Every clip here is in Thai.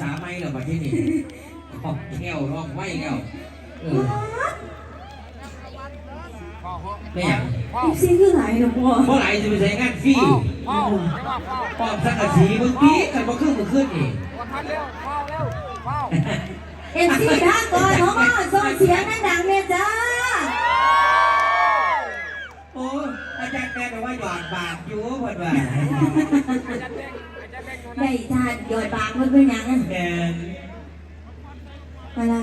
ษาไม่เหรอประเทศนี้ขอบแก้วร้องไว้แล้วเออไม่อยากอีกสิ่งคือไหนนะพ่อเพราะไหนจะไปใช้งานฟรีพ่อไม่ว่าพ่อปอบสังกะสีเมื่อกี้กันมาขึ้นมาขึ้นนี่วันทันเร็วพ่อเร็วพ่อเอ็นซีทางก่อนพ่อส่งเสียงดังๆเนี่ยจ้าโอ้อาจารย์แม่บอกว่าหยอดบาทอยู่เพิ่นว่า ได้ทานหยอดปากมันเป็นหยังแมนอะไร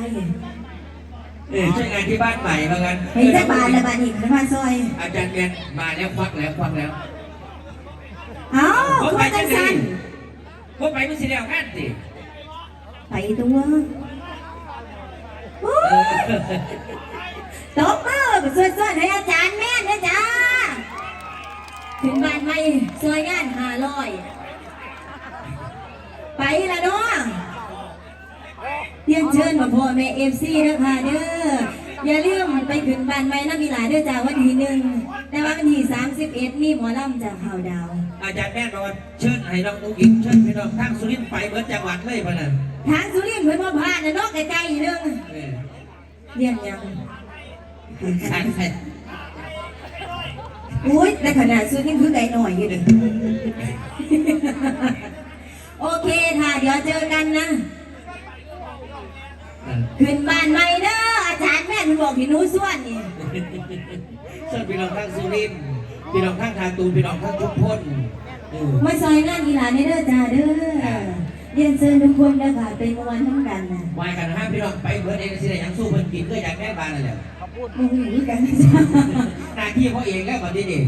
เออช่วยงานที่บ้านใหม่มากันเห็นจะบานละบานอีกนะพ่อซอย อาจารย์แมนมาแล้วควักแล้วควักแล้วเอ้าผมพ่ไปอจัจังงสิสันผมไปไม่สิแล้วงานสิไปตัวโอ้ยตบมือสวยๆให้อาจารย์แม่นนะจ้าถึงบ้านใหม่ซอยงานห้าร้อยไป ละเนาะเรียนเชิญมาพ่อแม่เอฟซีนะคะเด้ออย่าลืมไปขึ้นบ้านใหม่นะมีหลายเด้อจ้าวันที่หนึ่งแต่ว่าวันที่สามสิบเอ็ดมีหมอลำจากข่าวดาว อาจารย์แม่นบอกว่าเชิญให้น้องนุ๊กอิงเชิญพี่น้องทางสุรินทร์ไปเหมือนจังหวัดเลยพะนันทางสุรินทร์เพิ่นมาผ่านนะเนาะไกลๆอีกนึงเออเรียนยังใช่ใช่อุ้ยแต่ขนาดสุรินทร์คือไกลหน่อยอยู่เด้อ โอเคค่ะเดี๋ยวเจอกันนะเออขึ้นบ้านใหม่เด้ออาจารย์แม่นบอกที่หนู้ส่วนนี่เชิญพี่น้องทางสุรินทร์พี่น้องทางทางตูนพี่น้องทางชุมพลเออมาซอยงานอีหลานนี่เด้อจ้าเด้อเรียนเชิญทุกคนเด้อค่ะเป็นมวนทั้งกันนะวายกันห้ามพี่น้องไปเบิร์ดเองสิได้ยังสู้เพิ่นกินก็อยากแม่บ้านนั่นแหละขอบคุณมึงอยู่กันนะจ้า หน้าที่เขาเองแล้ววันนี้นี่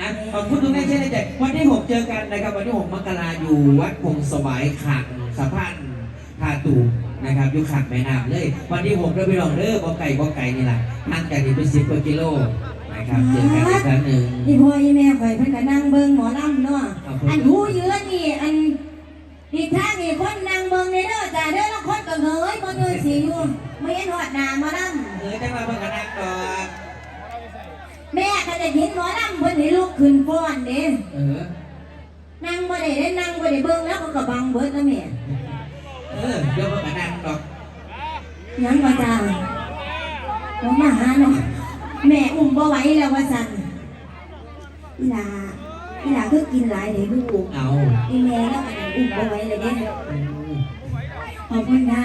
อะขอบคุณทุกท่านเช่นเดียวกันวันที่ 6 เจอกันนะครับวันที่ 6 มกราอยู่วัดพงสวายขังสะพานทาตูนะครับอยู่ขังแม่น้ำเลย วันที่6เราไปลองเด้อบ่ไก่บ่ไก่นี่แหละห่างจากนี้เป็นสิบกว่ากิโลนะครับเจอกันอีกครั้งหนึ่งอีพ่ออีแม่ข่อยเพิ่นก็นั่งเบิ่งหมอลำเนาะอันหูเยือนี่อันอีกทางนี่คนนั่งเบิ่งในเด้อจ้าเด้อแล้วคนก็เงยบ่เงยสิอยู่ไม่เห็นหอดหน้าหมอลำเออได้มาเพิ่งกันนั่งก่อนแม่ก็จะเห็นหมอลำ เพิ่นกขึ้นฟ้อนเด้เออ นั่งบ่ได้ได้นั่งบ่ได้เบิ่งแล้วเขาก็บังเบิดแล้วแม่เออเดี๋ยวเพิ่งกันนั่งดอกยังบ่จ้าน้องมาหาเนาะแม่อุ้มบ่ไหวแล้วว่าซั่นอีหลาอีหลาคือกินหลายเด้ลูกเอาอีแม่แล้วมันอุ้มบ่ไหวเลยเด้ขอบคุณค่ะ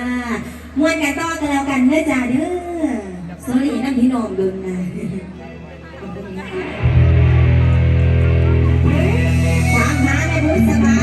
มวนกันต่อกันแล้วกันเด้อจ้าเด้อสอรี่น้ำพี่น้องเบิ่งนะ ห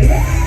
Yeah!